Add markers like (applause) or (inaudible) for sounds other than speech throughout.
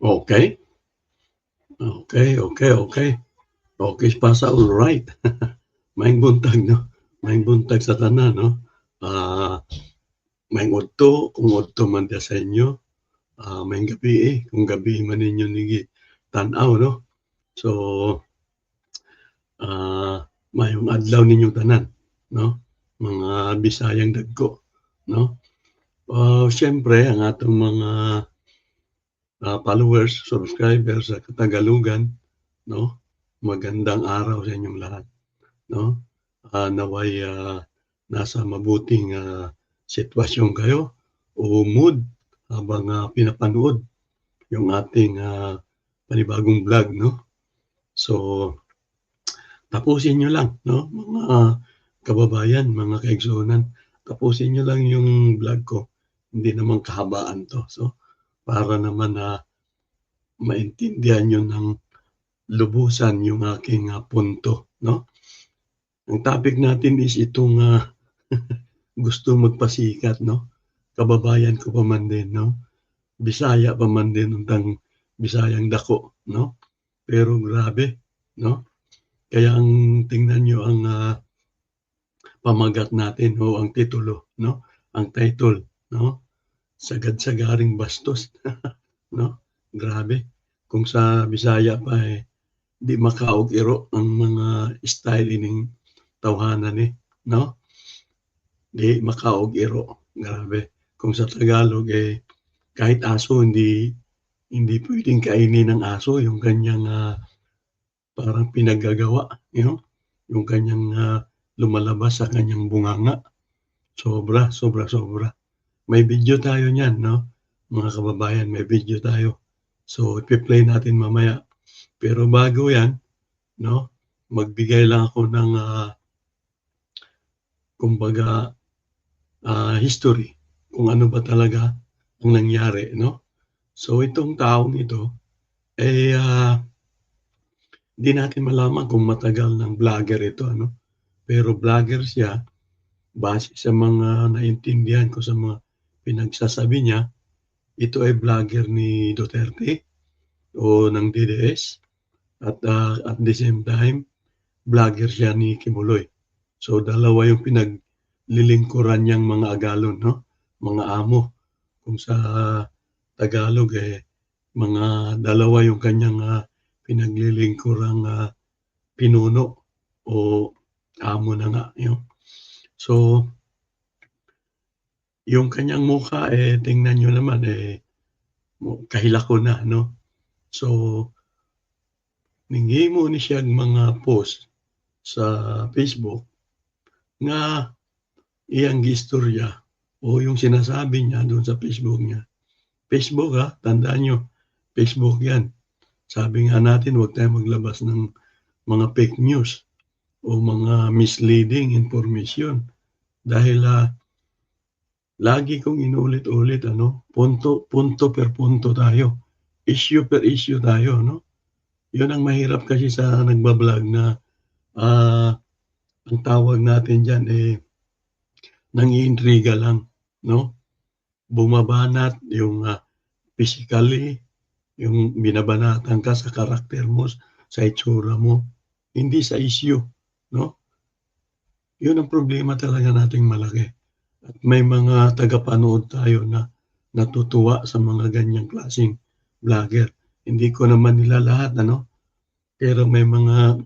Okay. Okay, okay, okay. Okay pa sa all right. (laughs) Maayong buntag no. Maayong buntag sa tanan no. Ah maayong udto kung udto man dia sa inyo. Ah maayong gabi eh kung gabi man ninyo nigi tan-aw no. So ah maayong adlaw ninyo tanan no. Mga Bisayang dagko no. Ah siyempre ang atong mga ah, followers, subscribers sa Katagalugan, no? Magandang araw sa inyong lahat, no? Ah, naway ah, nasa mabuting ah, sitwasyon kayo o mood habang ah, pinapanood yung ating ah, panibagong vlog, no? So, tapusin nyo lang, no? Mga kababayan, mga kaigsunan, tapusin nyo lang yung vlog ko. Hindi naman kahabaan to. So, para naman na maintindihan nyo ng lubusan yung aking ah, punto, no? Ang topic natin is itong ah, (laughs) gusto magpasikat, no? Kababayan ko pa man din, no? Bisaya pa man din untang Bisayang dako, no? Pero grabe, no? Kaya ang tingnan nyo ang ah, pamagat natin o ang titulo, no? Ang title, no? Sagad-sagaring bastos, (laughs) no? Grabe. Kung sa Bisaya pa eh, di makaog iro ang mga style ining tawhanan eh, no? Di makaog iro. Grabe. Kung sa Tagalog eh, kahit aso hindi hindi pwedeng kainin ng aso yung kanyang ah, parang pinaggagawa, you know? Yung kanyang ah, lumalabas sa kanyang bunganga. Sobra, sobra, sobra. May video tayo niyan, no? Mga kababayan, may video tayo. So, ipi-play natin mamaya. Pero bago yan, no? Magbigay lang ako ng ah, kumbaga ah, history kung ano ba talaga ang nangyari, no? So, itong taong ito, eh, ah, di natin malaman kung matagal ng vlogger ito, ano? Pero vlogger siya, base sa mga naintindihan ko sa mga pinagsasabi niya, ito ay vlogger ni Duterte o ng DDS at ah, at the same time, vlogger siya ni Kimuloy. So, dalawa yung pinaglilingkuran niyang mga agalon, no? Mga amo. Kung sa Tagalog, eh, mga dalawa yung kanyang ah, pinaglilingkurang ah, pinuno o amo na nga. Yun. So, yung kanyang mukha, eh, tingnan nyo naman, eh, mo- kahilako na, no? So, ninghimo ni siya mga post sa Facebook nga iyang gistorya o yung sinasabi niya doon sa Facebook niya. Facebook ha, tandaan nyo, Facebook yan. Sabi nga natin, huwag tayo maglabas ng mga fake news o mga misleading information. Dahil ah, lagi kong inulit-ulit, ano, punto, punto per punto tayo. Issue per issue tayo, no? Yun ang mahirap kasi sa nagbablog na ah, ang tawag natin dyan eh, nangiintriga lang, no? Bumabanat yung ah, physically, yung binabanatan ka sa karakter mo, sa itsura mo, hindi sa issue, no? Yun ang problema talaga nating malaki. At may mga tagapanood tayo na natutuwa sa mga ganyang klaseng vlogger. Hindi ko naman nila lahat, ano? Pero may mga,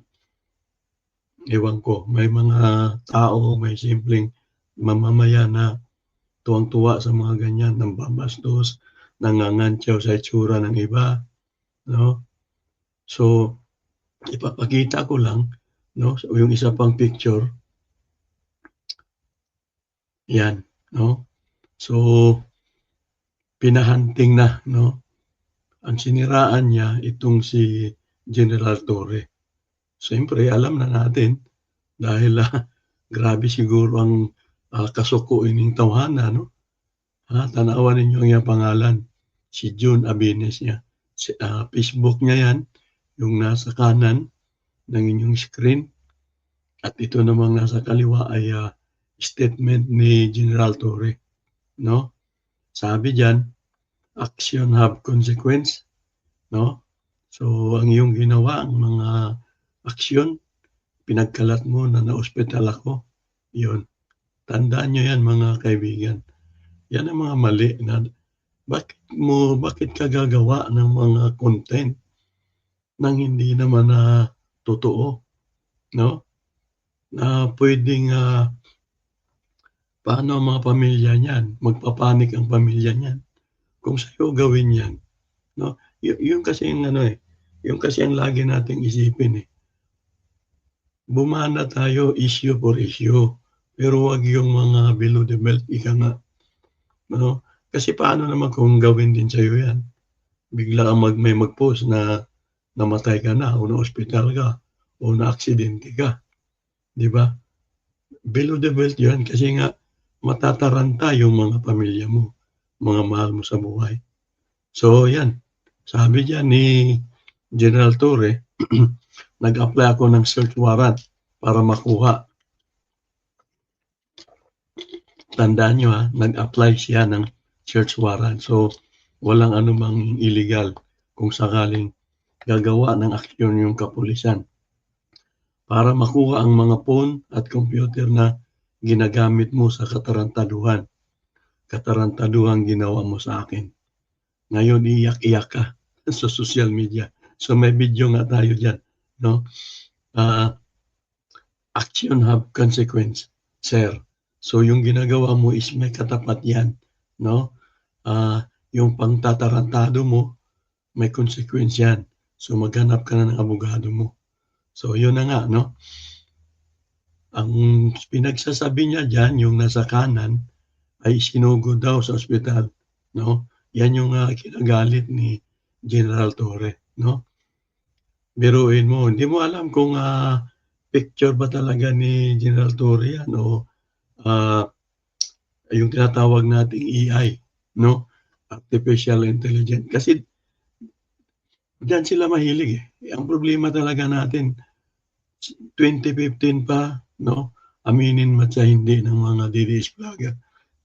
ewan ko, may mga tao, may simpleng mamamaya na tuwang-tuwa sa mga ganyan, nang babastos, nangangantyaw sa itsura ng iba, no? So, ipapakita ko lang, no? So, yung isa pang picture, yan, no? So, pinahunting na, no? Ang siniraan niya, itong si General Torre. Siyempre, alam na natin, dahil ah, (laughs) grabe siguro ang ah, kasuko ining tawhana, no? Ha, tanawan ninyo ang iyang pangalan, si June Abines niya. Si, ah, Facebook niya yan, yung nasa kanan ng inyong screen. At ito namang nasa kaliwa ay ah, statement ni General Torre. No? Sabi diyan, action have consequence. no? So, ang iyong ginawa, ang mga aksyon, pinagkalat mo na na-ospital ako, yun. Tandaan nyo yan, mga kaibigan. Yan ang mga mali na bakit mo, bakit ka gagawa ng mga content nang hindi naman na totoo, no? Na pwedeng ah, paano ang mga pamilya niyan? Magpapanik ang pamilya niyan. Kung sa'yo gawin yan, no? Y- yun kasi yung ano eh, yung kasi ang lagi nating isipin eh. Bumana tayo issue for issue, pero wag yung mga below the belt, ika nga. No? Kasi paano naman kung gawin din sa'yo yan? Bigla kang mag, may mag-post na namatay ka na, o na-hospital ka, o na-aksidente ka. Di ba? Below the belt yan kasi nga matataranta yung mga pamilya mo, mga mahal mo sa buhay. So, yan. Sabi dyan ni General Torre, (clears throat) nag-apply ako ng search warrant para makuha. Tandaan nyo ha, nag-apply siya ng search warrant. So, walang anumang illegal kung sakaling gagawa ng aksyon yung kapulisan para makuha ang mga phone at computer na ginagamit mo sa katarantaduhan. Katarantaduhan ginawa mo sa akin. Ngayon, iyak-iyak ka (laughs) sa social media. So may video nga tayo dyan. No? Uh, action have consequence, sir. So yung ginagawa mo is may katapat yan. No? Uh, yung pangtatarantado mo, may consequence yan. So maghanap ka na ng abogado mo. So yun na nga, no? Ang pinagsasabi niya dyan, yung nasa kanan, ay sinugo daw sa ospital, no? Yan yung uh, kinagalit ni General Torre, no? Biruin mo, hindi mo alam kung uh, picture ba talaga ni General Torre yan o uh, yung tinatawag nating AI, no? Artificial Intelligence. Kasi Diyan sila mahilig eh. Ang problema talaga natin, 2015 pa, no? Aminin man sa hindi ng mga DDS vlogger.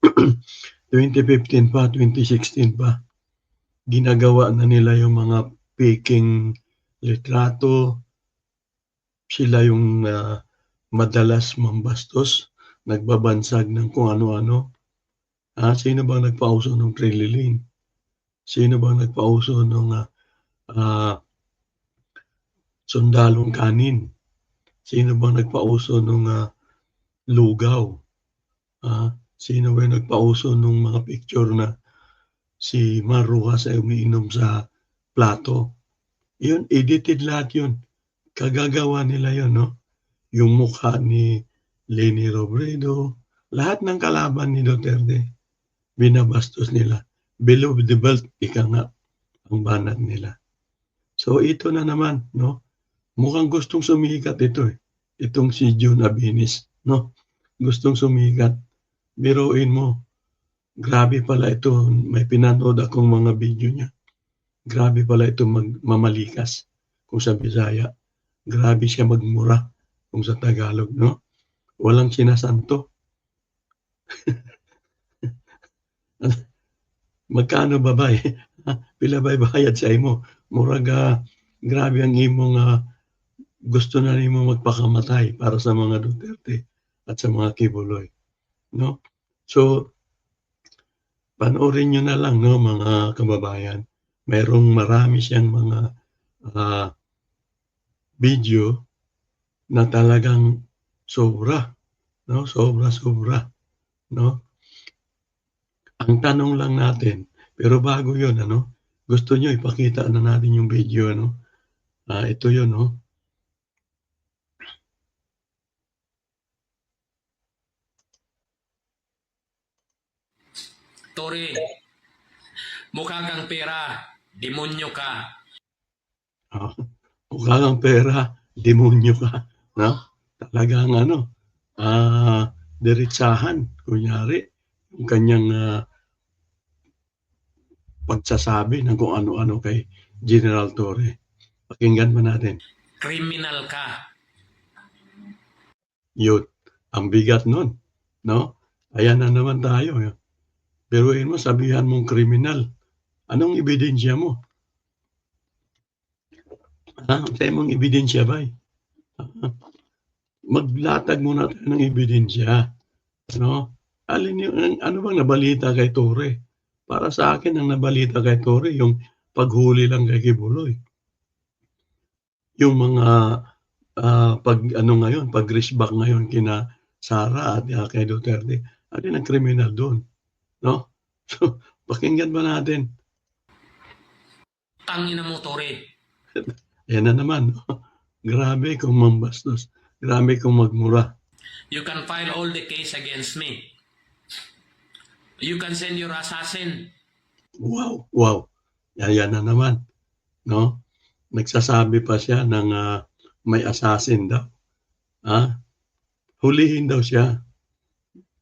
(clears throat) 2015 pa, 2016 pa, ginagawa na nila yung mga faking litrato. Sila yung uh, madalas mambastos, nagbabansag ng kung ano-ano. Ah, sino bang nagpauso ng Trililin? Sino bang nagpauso ng uh, uh, sundalong kanin. Sino bang nagpauso ng uh, lugaw? Uh, sino ba nagpauso ng mga picture na si Maruha sa umiinom sa plato? Yun, edited lahat yun. Kagagawa nila yun, no? Yung mukha ni Leni Robredo, lahat ng kalaban ni Duterte, binabastos nila. Below the belt, ika nga, ang banat nila. So ito na naman, no? Mukhang gustong sumikat ito eh. Itong si June Abinis, no? Gustong sumikat. Biruin mo. Grabe pala ito. May pinanood akong mga video niya. Grabe pala ito mag- mamalikas kung sa Bisaya. Grabe siya magmura kung sa Tagalog, no? Walang sinasanto. (laughs) Magkano ba ba eh? (laughs) Pila ba bayad sa imo? Murag uh, grabe ang imong uh, gusto na nimo magpakamatay para sa mga Duterte at sa mga Kibuloy. No? So, panoorin nyo na lang, no, mga kababayan. Mayroong marami siyang mga uh, video na talagang sobra, no? Sobra-sobra, no? Ang tanong lang natin, pero bago 'yon, ano? Gusto nyo ipakita na natin yung video, ano? Ah, ito yun, no? Tori, mukha kang pera, demonyo ka. Ah, mukha kang pera, demonyo ka, no? Talagang ano, ah, diretsahan, kunyari, yung kanyang ah, pagsasabi ng kung ano-ano kay General Torre. Pakinggan ba natin? Criminal ka. Yun. Ang bigat nun. No? Ayan na naman tayo. Pero mo, sabihan mong kriminal. Anong ebidensya mo? Ah, sa imong ebidensya ba? Maglatag muna tayo ng ebidensya. No? Alin yung, ano bang nabalita kay Tore? Para sa akin, ang nabalita kay Tore, yung paghuli lang kay Kibuloy. Yung mga ah, pag ano ngayon, pag back ngayon kina Sara at ah, kay Duterte, alin ang kriminal doon? No? (laughs) So, pakinggan ba natin? Tangina mo, Tore. (laughs) Yan na naman. no? (laughs) Grabe kung mambastos. Grabe kung magmura. You can file all the case against me. You can send your assassin. Wow, wow. Yan, yan na naman. No? Nagsasabi pa siya ng ah, may assassin daw. Ha? Hulihin daw siya.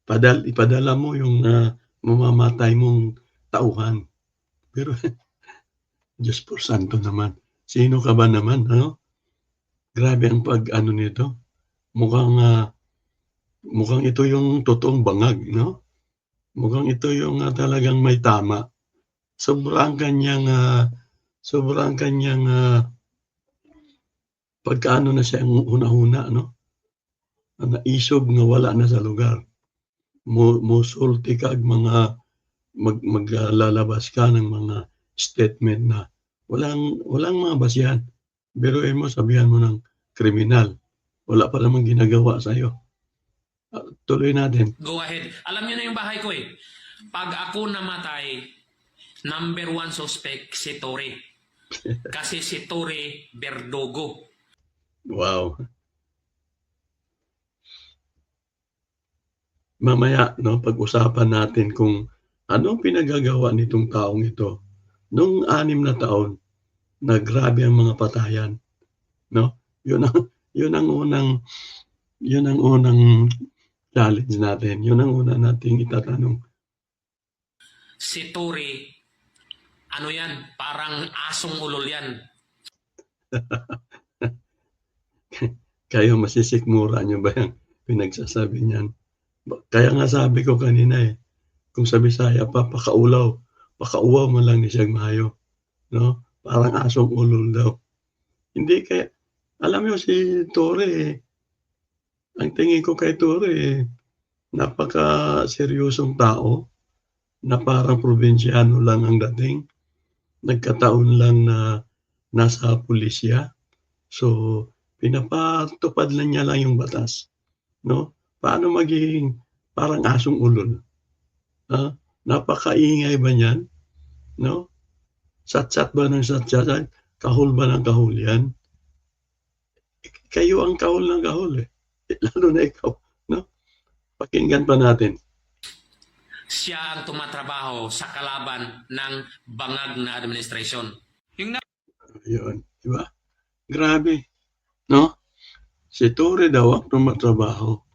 Padal, ipadala mo yung ah, mamamatay mong tauhan. Pero, (laughs) Diyos por santo naman. Sino ka ba naman? Ano? Grabe ang pag ano nito. Mukhang ah, mukhang ito yung totoong bangag, no? Mukhang ito yung ah, talagang may tama sobrang kanyang ah, sobrang kanyang ah, pagkaano na siya ang una-una no naisog nga wala na sa lugar mo musulti ka ag mga mag, maglalabas ka ng mga statement na walang walang mga basihan pero mo sabihan mo ng kriminal wala pa namang ginagawa sa iyo tuloy natin Go ahead. Alam niyo na yung bahay ko eh. Pag ako namatay, number one suspect si Tore. (laughs) Kasi si Tore Berdogo. Wow. Mamaya, no, pag-usapan natin kung anong pinagagawa nitong taong ito nung anim na taon na grabe ang mga patayan. No? Yun ang, yun ang unang, yun ang unang challenge natin. Yun ang una nating itatanong. Si Tore, ano yan? Parang asong ulol yan. (laughs) Kayo masisikmura nyo ba yung pinagsasabi niyan? Kaya nga sabi ko kanina eh, kung sa Bisaya pa, pakaulaw, pakauwaw mo lang ni siyang mayo. No? Parang asong ulol daw. Hindi kaya, alam mo si Tore eh, ang tingin ko kay Tore eh, napaka seryosong tao na parang probinsyano lang ang dating. Nagkataon lang na nasa pulisya. So, pinapatupad lang niya lang yung batas. No? Paano magiging parang asong ulol? Ha? Napakaingay ba niyan? No? Satsat ba ng satsat? Kahul ba ng kahul yan? Kayo ang kahul ng kahul eh. (laughs) Lalo na ikaw. No? Pakinggan pa natin. Siya ang tumatrabaho sa kalaban ng bangag na administrasyon. Yung na- Yun. Di ba? Grabe. No? Si Tore daw ang tumatrabaho.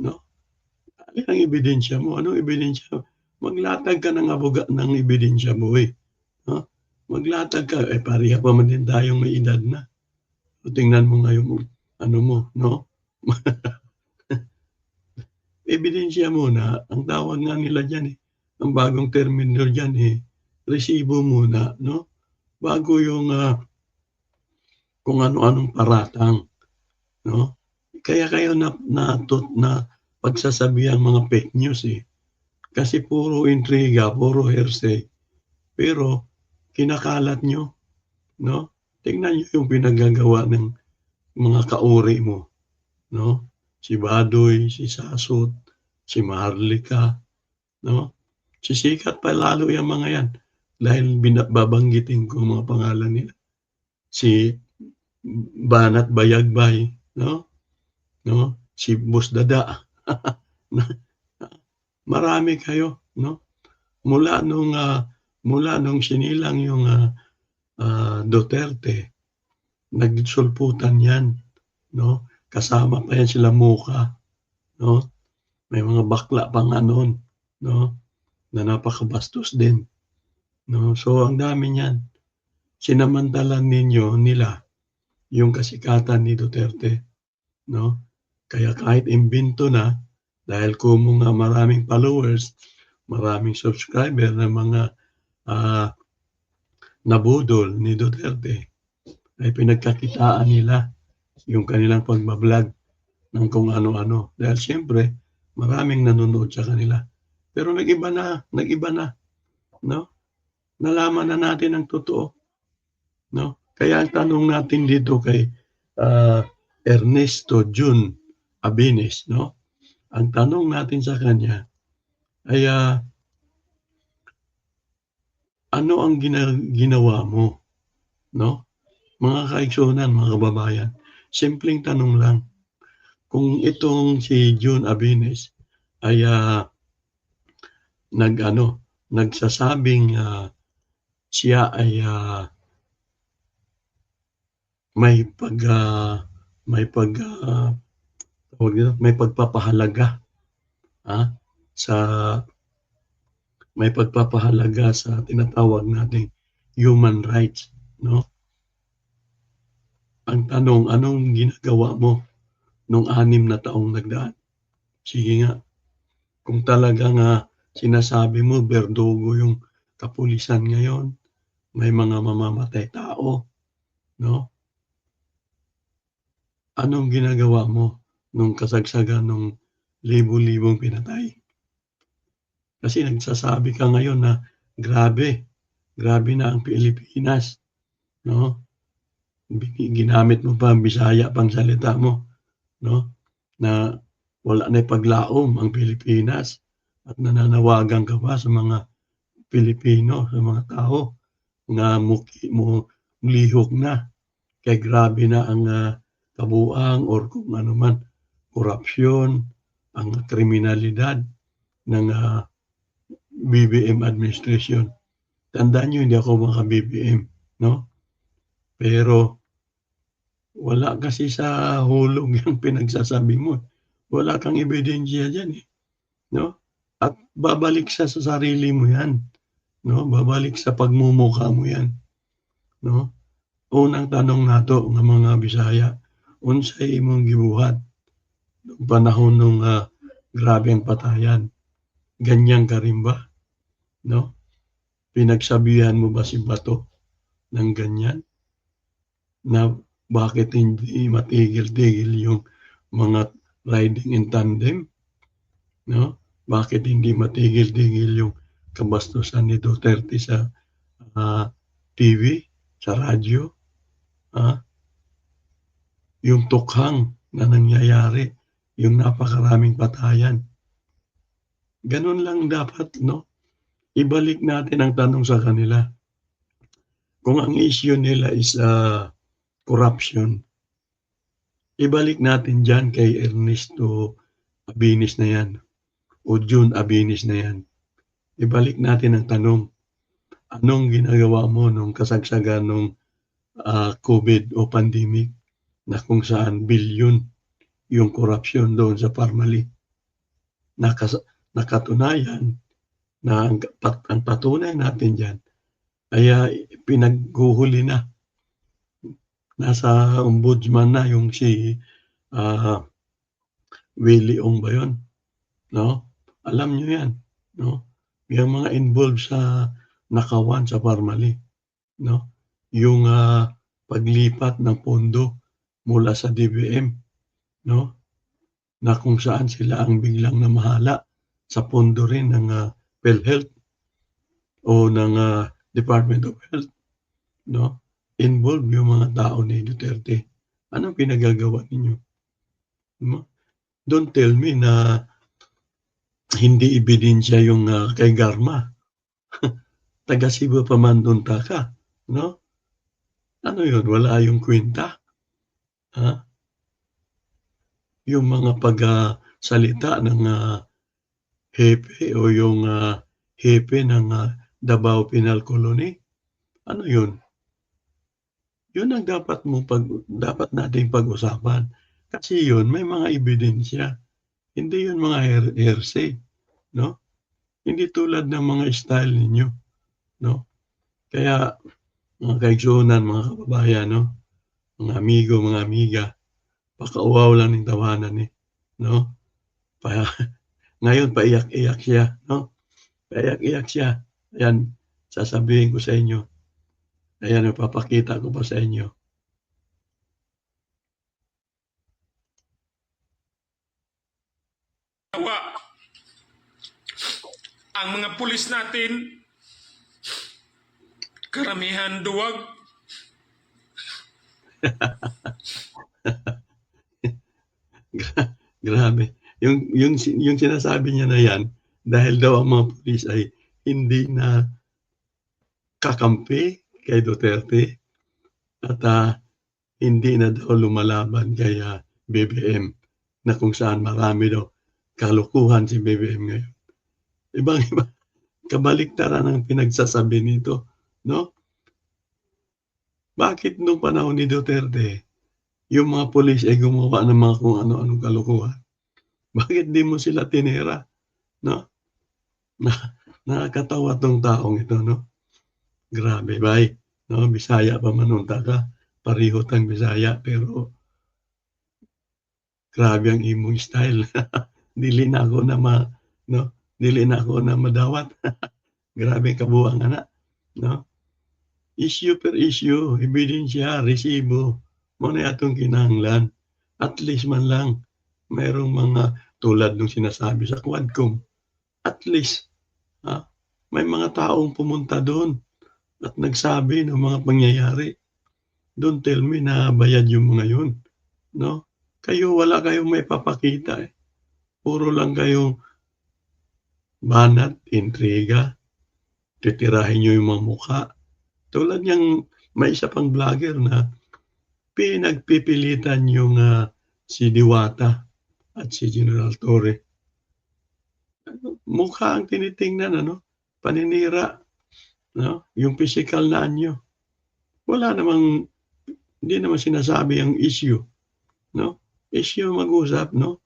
No? Ano ang ebidensya mo? Anong ebidensya? Maglatag ka ng aboga ng ebidensya mo eh. No? Maglatag ka. Eh, pariha pa man din tayong may edad na. O, tingnan mo ngayon mo. Ano mo, no? (laughs) ebidensya muna. Ang tawag nga nila dyan eh. Ang bagong terminal dyan eh. Resibo muna, no? Bago yung ah, kung ano-anong paratang. No? Kaya kayo na, na, na pagsasabihan mga fake news eh. Kasi puro intriga, puro hearsay. Pero kinakalat nyo. No? Tingnan nyo yung pinagagawa ng mga kauri mo. No? Si Badoy, si Sasot, si Maharlika. No? Si Sikat pa lalo yung mga yan. Dahil binabanggitin ko ang mga pangalan nila. Si Banat Bayagbay, no? No? Si Boss Dada. (laughs) Marami kayo, no? Mula nung ah, mula nung sinilang yung ah, ah, Duterte, nagsulputan 'yan, no? Kasama pa yan sila Muka, no? May mga bakla pa nga noon, no? Na napakabastos din. No? So ang dami niyan. Sinamantalan ninyo nila yung kasikatan ni Duterte. No? Kaya kahit imbento na, dahil kumo nga maraming followers, maraming subscriber ng mga ah, nabudol ni Duterte, ay pinagkakitaan nila yung kanilang pagbablog ng kung ano-ano. Dahil siyempre, maraming nanonood sa kanila. Pero nag-iba na, nag-iba na. No? Nalaman na natin ang totoo. No? Kaya ang tanong natin dito kay ah, Ernesto Jun Abines, no? Ang tanong natin sa kanya ay ah, ano ang gina- ginawa mo? No? Mga kaigsunan, mga kababayan, simpleng tanong lang. Kung itong si Jun Abines ay ah, nag ano, nagsasabing ah, siya ay ah, may pag ah, may pag dito, may pagpapahalaga ah, sa may pagpapahalaga sa tinatawag nating human rights, no? Ang tanong, anong ginagawa mo nung anim na taong nagdaan? Sige nga, kung talaga nga sinasabi mo, berdugo yung kapulisan ngayon, may mga mamamatay tao, no? Anong ginagawa mo nung kasagsagan ng libo-libong pinatay? Kasi nagsasabi ka ngayon na grabe, grabe na ang Pilipinas, no? Ginamit mo pa ang Bisaya pang salita mo, no? Na wala na paglaom ang Pilipinas at nananawagan ka pa sa mga Pilipino, sa mga tao nga muki mo lihok na kay grabe na ang ah, kabuang or kung ano man korupsyon, ang kriminalidad ng ah, BBM administration. Tandaan nyo, hindi ako mga BBM, no? Pero wala kasi sa hulog (laughs) yung pinagsasabi mo. Wala kang ebidensya dyan eh. No? At babalik sa, sa sarili mo yan. No? Babalik sa pagmumukha mo yan. No? Unang tanong nato ng mga Bisaya, unsay imong gibuhat panahon nung ah, grabe ang patayan. Ganyan ka rin ba? No? Pinagsabihan mo ba si Bato ng ganyan? Na bakit hindi matigil-tigil yung mga riding in tandem? No? Bakit hindi matigil-tigil yung kabastusan ni Duterte sa ah, TV, sa radyo? Ah? Yung tukhang na nangyayari, yung napakaraming patayan. Ganun lang dapat, no? Ibalik natin ang tanong sa kanila. Kung ang issue nila is ah, corruption, ibalik natin dyan kay Ernesto Abinis na yan o June Abinis na yan. Ibalik natin ang tanong, anong ginagawa mo nung kasagsagan nung ah, COVID o pandemic na kung saan bilyon yung corruption doon sa Parmali. Nakas- nakatunayan na ang, pat, ang patunay natin dyan ay ah, pinaghuhuli na nasa ombudsman na yung si ah, Willie Ong ba yun? No? Alam nyo yan. No? Yung mga involved sa nakawan sa Parmali. No? Yung ah, paglipat ng pondo mula sa DBM. No? Na kung saan sila ang biglang namahala sa pondo rin ng ah, PhilHealth o ng ah, Department of Health. No? Involved yung mga tao ni Duterte. Anong pinagagawa ninyo? Don't tell me na hindi ebidensya yung ah, kay Garma. (laughs) Taga Cebu pa man doon ka. No? Ano yun? Wala yung kwenta. Ha? Yung mga pagsalita ng ah, hepe o yung ah, hepe ng ah, Davao Penal Colony. Ano yun? Yun ang dapat mo pag dapat nating pag-usapan. Kasi yun may mga ebidensya. Hindi yun mga her hearsay, no? Hindi tulad ng mga style ninyo, no? Kaya mga kaigsunan, mga kababayan, no? Mga amigo, mga amiga, pakauwaw lang ng tawanan ni, eh, no? Pa, (laughs) ngayon paiyak-iyak siya, no? Paiyak-iyak siya. Ayan, sasabihin ko sa inyo. Ayan, papakita ko pa sa inyo. Ang mga pulis natin, karamihan duwag. (laughs) Gra- (laughs) Grabe. Yung, yung, yung sinasabi niya na yan, dahil daw ang mga pulis ay hindi na kakampi kay Duterte at ah, hindi na daw lumalaban kay ah, BBM na kung saan marami daw kalukuhan si BBM ngayon. Ibang iba, (laughs) kabaliktaran ang pinagsasabi nito, no? Bakit nung panahon ni Duterte, yung mga polis ay gumawa ng mga kung ano-anong kalukuhan. (laughs) Bakit di mo sila tinira? No? (laughs) Na, nakakatawa tong taong ito, no? Grabe, bay. No, Bisaya pa manunta ka. Pariho tang Bisaya, pero grabe ang imong style. (laughs) Dili na ako na ma, no? Dili na ako na madawat. grabe kabuang anak, no? Issue per issue, ebidensya, resibo, mo na atong kinahanglan. At least man lang, mayroong mga tulad nung sinasabi sa Quadcom. At least, ha, may mga taong pumunta doon at nagsabi ng mga pangyayari. Don't tell me na bayad yung mga yun. No? Kayo, wala kayong may papakita. Eh. Puro lang kayong banat, intriga, titirahin nyo yung mga mukha. Tulad niyang may isa pang vlogger na pinagpipilitan yung ah, si Diwata at si General Torre. Ano, Mukha ang tinitingnan, ano? Paninira. No? Yung physical na anyo. Wala namang, hindi naman sinasabi ang issue. No? Issue mag-usap, no?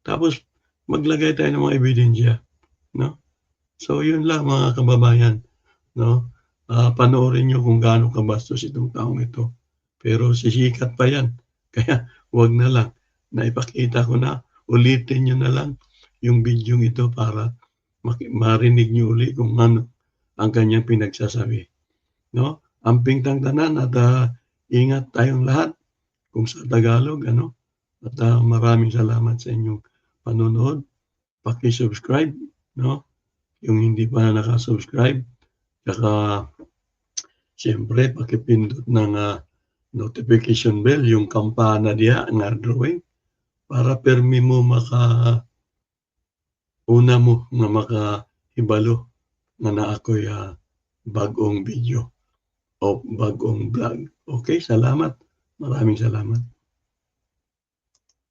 Tapos maglagay tayo ng mga ebidensya. No? So, yun lang mga kababayan. No? Ah, panoorin nyo kung gaano kabastos itong taong ito. Pero sisikat pa yan. (laughs) Kaya wag na lang. Naipakita ko na, ulitin nyo na lang yung video ito para marinig nyo uli kung ano ang kanyang pinagsasabi. No? Amping tang tanan at ah, ingat tayong lahat kung sa Tagalog. Ano? At ah, maraming salamat sa inyong panonood. Paki-subscribe. No? Yung hindi pa nakasubscribe. Saka, siyempre, pakipindot ng ah, notification bell, yung kampana diya nga drawing para permi mo maka una mo nga maka hibalo nga na ako'y ah, bagong video o bagong vlog. Okay, salamat. Maraming salamat.